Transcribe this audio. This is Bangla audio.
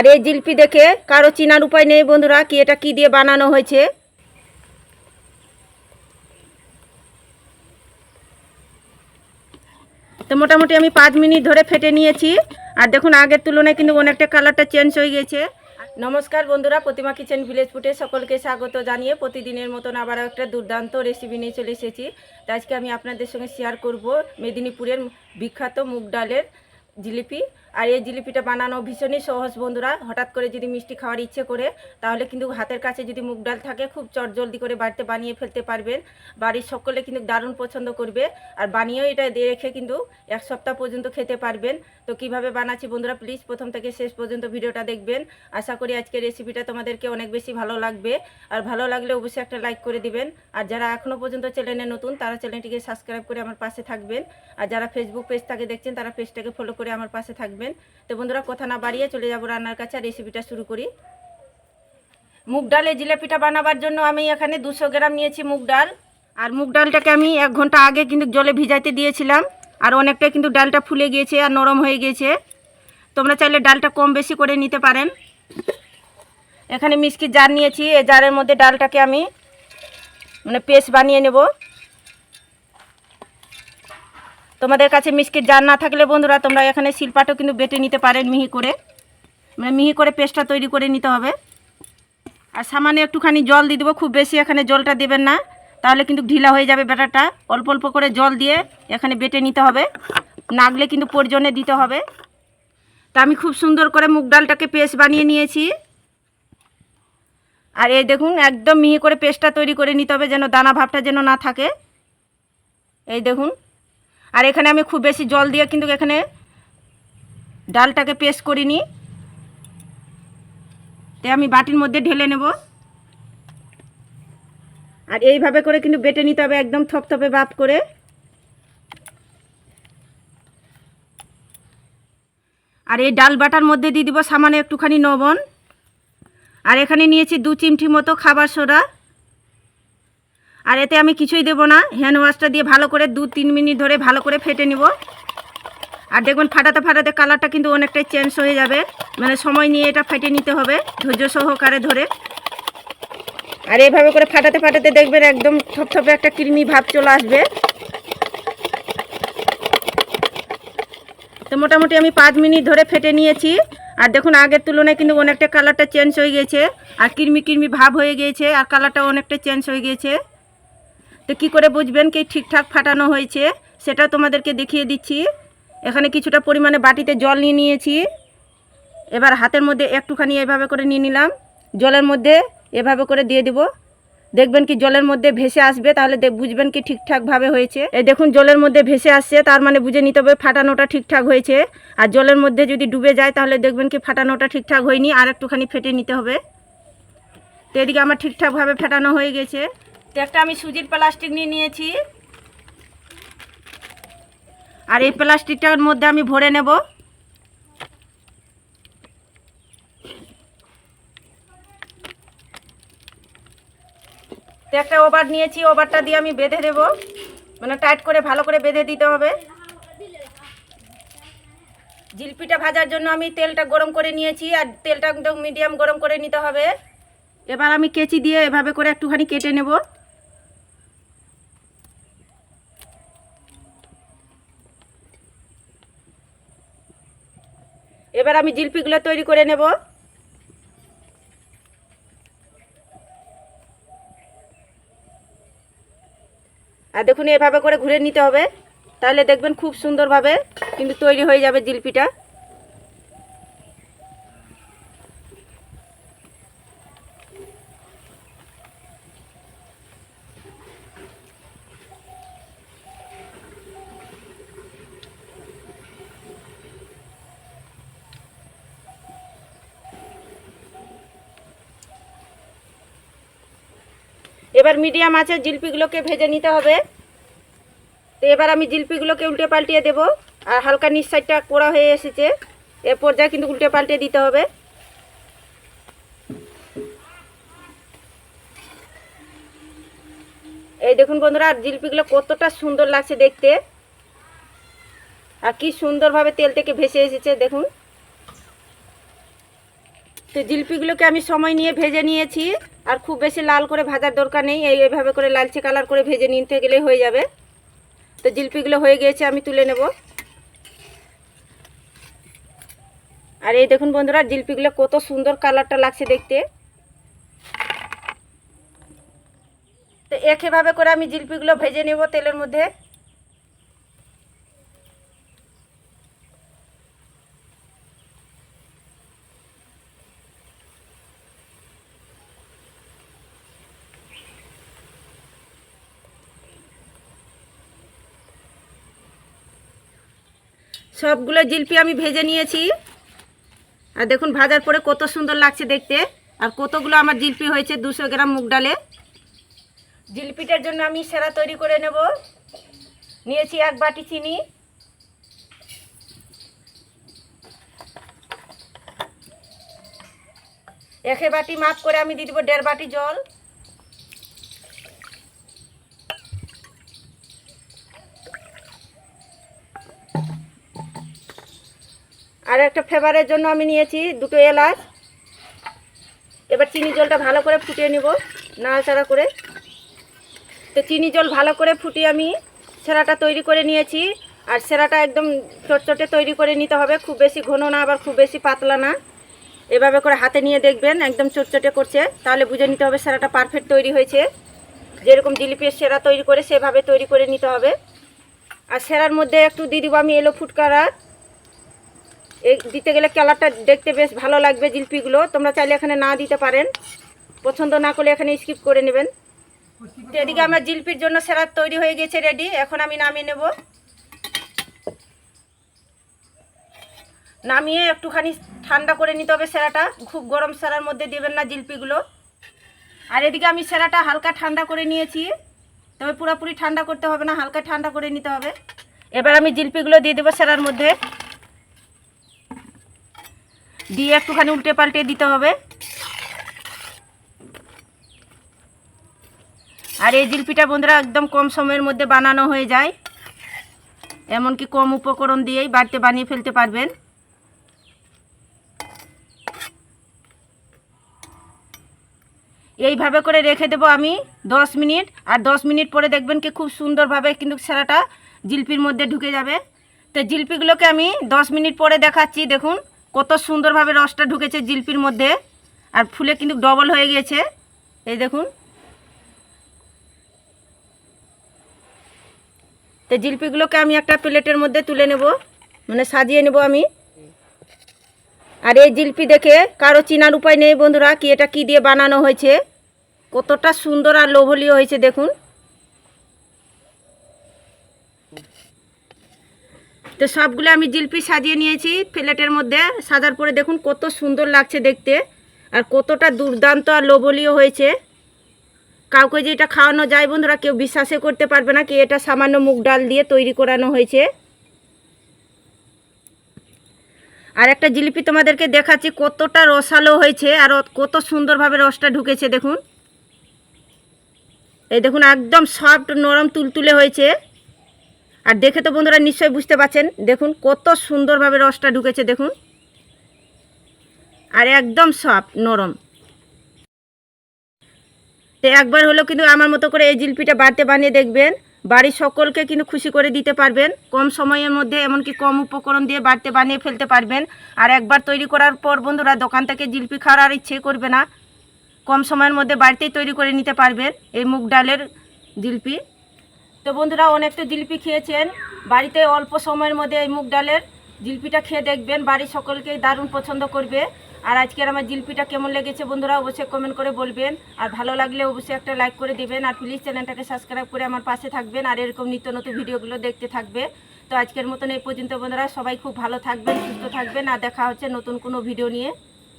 আর এই জিলিপি দেখে কারও চিনার উপায় নেই বন্ধুরা, কি এটা কি দিয়ে বানানো হয়েছে? তো মোটামুটি আমি পাঁচ মিনিট ধরে ফেটে নিয়েছি। আর দেখুন, আগের তুলনায় কিন্তু অনেকটা কালারটা চেঞ্জ হয়ে গেছে। নমস্কার বন্ধুরা, প্রতিমা কিচেন ভিলেজ ফুটে সকলকে স্বাগত জানিয়ে প্রতিদিনের মতন আবারও একটা দুর্দান্ত রেসিপি নিয়ে চলে এসেছি। তো আজকে আমি আপনাদের সঙ্গে শেয়ার করব মেদিনীপুরের বিখ্যাত মুগ ডালের জিলিপি। আর এই জিলিপিটা বানানো ভীষণই সহজ বন্ধুরা। হঠাৎ করে যদি মিষ্টি খাওয়ার ইচ্ছে করে, তাহলে কিন্তু হাতের কাছে যদি মুগ ডাল থাকে, খুব চটজলদি করে বাড়িতে বানিয়ে ফেলতে পারবেন। বাড়ির সকলে কিন্তু দারুণ পছন্দ করবে। আর বানিয়েও এটা দিয়ে রেখে কিন্তু এক সপ্তাহ পর্যন্ত খেতে পারবেন। তো কীভাবে বানাচ্ছি বন্ধুরা প্লিজ প্রথম থেকে শেষ পর্যন্ত ভিডিওটা দেখবেন। আশা করি আজকের রেসিপিটা তোমাদেরকে অনেক বেশি ভালো লাগবে। আর ভালো লাগলে অবশ্যই একটা লাইক করে দিবেন। আর যারা এখনও পর্যন্ত চ্যানেলে নতুন, তারা চ্যানেলটিকে সাবস্ক্রাইব করে আমার পাশে থাকবেন। আর যারা ফেসবুক পেজ দেখছেন, তারা পেজটাকে ফলো করে আমার পাশে থাকবেন। তো বন্ধুরা, কথা না বাড়িয়ে চলে যাব রান্নার কাছে আর রেসিপিটা শুরু করি। মুগ ডালে জিলাপিটা বানাবার জন্য আমি এখানে দুশো গ্রাম নিয়েছি মুগ ডাল। আর মুগ ডালটাকে আমি এক ঘণ্টা আগে কিন্তু জলে ভিজাইতে দিয়েছিলাম। আর অনেকটা কিন্তু ডালটা ফুলে গিয়েছে আর নরম হয়ে গিয়েছে। তোমরা চাইলে ডালটা কম বেশি করে নিতে পারেন। এখানে মিষ্টির জার নিয়েছি। এই জারের মধ্যে ডালটাকে আমি মানে পেস্ট বানিয়ে নেব। তোমাদের কাছে মিষ্টির জার না থাকলে বন্ধুরা, তোমরা এখানে শিলপাটও কিন্তু বেটে নিতে পারেন মিহি করে। মানে মিহি করে পেস্টটা তৈরি করে নিতে হবে। আর সামান্য একটুখানি জল দিয়ে দেবো, খুব বেশি এখানে জলটা দেবেন না। তাহলে কিন্তু ঢিলা হয়ে যাবে ব্যাটারটা। অল্প অল্প করে জল দিয়ে এখানে বেটে নিতে হবে। নাগলে কিন্তু পর্জনে দিতে হবে। তা আমি খুব সুন্দর করে মুগ ডালটাকে পেস্ট বানিয়ে নিয়েছি। আর এই দেখুন, একদম মিহি করে পেস্টটা তৈরি করে নিতে হবে যেন দানা ভাবটা যেন না থাকে। এই দেখুন আর এখানে আমি খুব বেশি জল দিয়ে কিন্তু এখানে ডালটাকে পেস্ট করিনি। তাই আমি বাটির মধ্যে ঢেলে নেব। আর এইভাবে করে কিন্তু বেটে নিতে হবে, একদম থপথপে ভাব করে। আর এই ডাল বাটার মধ্যে দিয়ে দিব সামান্য একটুখানি লবণ। আর এখানে নিয়েছি দু চিমটি মতো খাবার সোডা। আর এতে আমি কিছুই দেবো না। হ্যান্ড ওয়াশটা দিয়ে ভালো করে দু তিন মিনিট ধরে ভালো করে ফেটে নিব। আর দেখবেন ফাটাতে ফাটাতে কালারটা কিন্তু অনেকটাই চেঞ্জ হয়ে যাবে। মানে সময় নিয়ে এটা ফেটে নিতে হবে, ধৈর্য সহকারে ধরে। আর এইভাবে করে ফাটাতে ফাটাতে দেখবেন একদম থপথপে একটা কৃমি ভাব চলে আসবে। তো মোটামুটি আমি পাঁচ মিনিট ধরে ফেটে নিয়েছি। আর দেখুন, আগের তুলনায় কিন্তু অনেকটা কালারটা চেঞ্জ হয়ে গিয়েছে আর কৃমি কৃমি ভাব হয়ে গিয়েছে আর কালারটা অনেকটা চেঞ্জ হয়ে গিয়েছে তো কী করে বুঝবেন কি ঠিকঠাক ফাটানো হয়েছে? সেটা তোমাদেরকে দেখিয়ে দিচ্ছি। এখানে কিছুটা পরিমাণে বাটিতে জল নিয়ে নিয়েছি। এবার হাতের মধ্যে একটুখানি এভাবে করে নিয়ে নিলাম। জলের মধ্যে এভাবে করে দিয়ে দিব। দেখবেন কি জলের মধ্যে ভেসে আসবে, তাহলে বুঝবেন কি ঠিকঠাকভাবে হয়েছে। এই দেখুন, জলের মধ্যে ভেসে আসছে, তার মানে বুঝে নিতে হবে ফাটানোটা ঠিকঠাক হয়েছে। আর জলের মধ্যে যদি ডুবে যায়, তাহলে দেখবেন কি ফাটানোটা ঠিকঠাক হয়নি, আর একটুখানি ফেটে নিতে হবে। তো এদিকে আমার ঠিকঠাকভাবে ফাটানো হয়ে গেছে। তো একটা আমি সুজির প্লাস্টিক নিয়ে নিয়েছি। আর এই প্লাস্টিকটার মধ্যে আমি ভরে নেব। তো একটা ওভার নিয়েছি, ওভারটা দিয়ে আমি বেঁধে দেব। মানে টাইট করে ভালো করে বেঁধে দিতে হবে। জিলপিটা ভাজার জন্য আমি তেলটা গরম করে নিয়েছি আর তেলটা একদম মিডিয়াম গরম করে নিতে হবে। এবার আমি কেচি দিয়ে এভাবে করে একটুখানি কেটে নেব। এবার আমি জিলপিগুলো তৈরি করে নেব। আর দেখুন, এভাবে করে ঘুরে নিতে হবে। তাহলে দেখবেন খুব সুন্দরভাবে কিন্তু তৈরি হয়ে যাবে জিলপিটা। এবার মিডিয়াম আছে, জিলপিগুলোকে ভেজে নিতে হবে। তো এবার আমি জিলপিগুলোকে উল্টে পাল্টিয়ে দেব। আর হালকা নিচ সাইডটা কোড়া হয়ে এসেছে। এ পর্যায়ে কিন্তু উল্টে পাল্টে দিতে হবে। এই দেখুন বন্ধুরা, আর জিলপিগুলো কতটা সুন্দর লাগছে দেখতে। আর কি সুন্দরভাবে তেল থেকে ভেসে এসেছে, দেখুন। তো জিলিপিগুলোকে আমি সময় নিয়ে ভেজে নিয়েছি। আর খুব বেশি লাল করে ভাজার দরকার নেই, এই এইভাবে করে লালচে কালার করে ভেজে নিতে গেলে হয়ে যাবে। তো জিলিপিগুলো হয়ে গিয়েছে, আমি তুলে নেব। আর এই দেখুন বন্ধুরা, জিলিপিগুলো কত সুন্দর কালারটা লাগছে দেখতে। তো একইভাবে করে আমি জিলিপিগুলো ভেজে নেব তেলের মধ্যে। সবগুলো জিলিপি আমি ভেজে নিয়েছি। আর দেখুন ভাজার পরে কত সুন্দর লাগছে দেখতে। আর কতগুলো আমার জিলিপি হয়েছে দুশো গ্রাম মুগ ডালে। জিলিপিটার জন্য আমি সেরা তৈরি করে নেব। নিয়েছি এক বাটি চিনি। একে বাটি মাপ করে আমি দিয়ে দেবো দেড় বাটি জল। আর একটা ফ্লেভারের জন্য আমি নিয়েছি দুটো এলাচ। এবার চিনি জলটা ভালো করে ফুটিয়ে নেব, নাড়াচাড়া করে। তো চিনি জল ভালো করে ফুটিয়ে আমি সেরাটা তৈরি করে নিয়েছি। আর সেরাটা একদম চটচটে তৈরি করে নিতে হবে, খুব বেশি ঘন না, আবার খুব বেশি পাতলা না। এভাবে করে হাতে নিয়ে দেখবেন, একদম চটচটে করছে। তাহলে বুঝে নিতে হবে সেরাটা পারফেক্ট তৈরি হয়েছে। যেরকম জিলিপির সেরা তৈরি করে সেভাবে তৈরি করে নিতে হবে। আর সেরার মধ্যে একটু দিয়ে দিব আমি এলো এই দিতে গেলে কালারটা দেখতে বেশ ভালো লাগবে জিলিপিগুলো। তোমরা চাইলে এখানে না দিতে পারেন। পছন্দ না করলে এখানে স্কিপ করে নেবেন। এদিকে আমার জিলিপির জন্য সেরা তৈরি হয়ে গেছে রেডি এখন আমি নামিয়ে নেব। নামিয়ে একটুখানি ঠান্ডা করে নিতে হবে সেরাটা খুব গরম সেরার মধ্যে দেবেন না জিলিপিগুলো। আর এদিকে আমি সেরাটা হালকা ঠান্ডা করে নিয়েছি। তবে পুরোপুরি ঠান্ডা করতে হবে না, হালকা ঠান্ডা করে নিতে হবে। এবার আমি জিলিপিগুলো দিয়ে দেবো সেরার মধ্যে। দিয়ে একটুখানি উল্টে পাল্টে দিতে হবে। আর এই জিলপিটা বন্ধুরা একদম কম সময়ের মধ্যে বানানো হয়ে যায়। এমনকি কম উপকরণ দিয়েই বাড়িতে বানিয়ে ফেলতে পারবেন। এইভাবে করে রেখে দেবো আমি দশ মিনিট। আর দশ মিনিট পরে দেখবেন কি খুব সুন্দরভাবে কিন্তু সেরাটা জিলপির মধ্যে ঢুকে যাবে। তো জিলপিগুলোকে আমি দশ মিনিট পরে দেখাচ্ছি, দেখুন। কত সুন্দরভাবে রসটা ঢুকেছে জিলপির মধ্যে। আর ফুলে কিন্তু ডবল হয়ে গিয়েছে। এই দেখুন। তো জিলপিগুলোকে আমি একটা প্লেটের মধ্যে তুলে নেব। মানে সাজিয়ে নেব আমি। আর এই জিলপি দেখে কারও চিনার উপায় নেই বন্ধুরা, কি এটা কি দিয়ে বানানো হয়েছে। কতটা সুন্দর আর লোভলীয় হয়েছে দেখুন। তো সবগুলো আমি জিলপি সাজিয়ে নিয়েছি প্লেটের মধ্যে। সাজার পরে দেখুন কত সুন্দর লাগছে দেখতে। আর কতটা দুর্দান্ত আর লোভনীয় হয়েছে। কাউকে যে এটা খাওয়ানো যায় বন্ধুরা, কেউ বিশ্বাসে করতে পারবে না কি এটা সামান্য মুগ ডাল দিয়ে তৈরি করানো হয়েছে। আর একটা জিলিপি তোমাদেরকে দেখাচ্ছি, কতটা রসালো হয়েছে আর কত সুন্দরভাবে রসটা ঢুকেছে দেখুন। এই দেখুন একদম সফট নরম তুলতুলে হয়েছে। আর দেখে তো বন্ধুরা নিশ্চয়ই বুঝতে পারছেন। দেখুন কত সুন্দরভাবে রসটা ঢুকেছে, দেখুন। আর একদম সফট নরম। তো একবার হলেও কিন্তু আমার মতো করে এই জিলিপিটা বাড়িতে বানিয়ে দেখবেন। বাড়ির সকলকে কিন্তু খুশি করে দিতে পারবেন। কম সময়ের মধ্যে, এমনকি কম উপকরণ দিয়ে বাড়িতে বানিয়ে ফেলতে পারবেন। আর একবার তৈরি করার পর বন্ধুরা, দোকান থেকে জিলিপি খাওয়ার আর ইচ্ছে করবে না। কম সময়ের মধ্যে বাড়িতেই তৈরি করে নিতে পারবেন এই মুগ ডালের জিলিপি। তো বন্ধুরা অনেক তো জিলিপি খেয়েছেন। বাড়িতে অল্প সময়ের মধ্যে এই মুগ ডালের জিলিপিটা খেয়ে দেখবেন। বাড়ির সকলকেই দারুণ পছন্দ করবে। আর আজকের আমার জিলিপিটা কেমন লেগেছে বন্ধুরা অবশ্যই কমেন্ট করে বলবেন। আর ভালো লাগলে অবশ্যই একটা লাইক করে দেবেন। আর প্লিজ চ্যানেলটাকে সাবস্ক্রাইব করে আমার পাশে থাকবেন। আর এরকম নিত্য নতুন ভিডিওগুলো দেখতে থাকবে। তো আজকের মতন এই পর্যন্ত বন্ধুরা সবাই খুব ভালো থাকবেন, সুস্থ থাকবেন। আর দেখা হচ্ছে নতুন কোনো ভিডিও নিয়ে।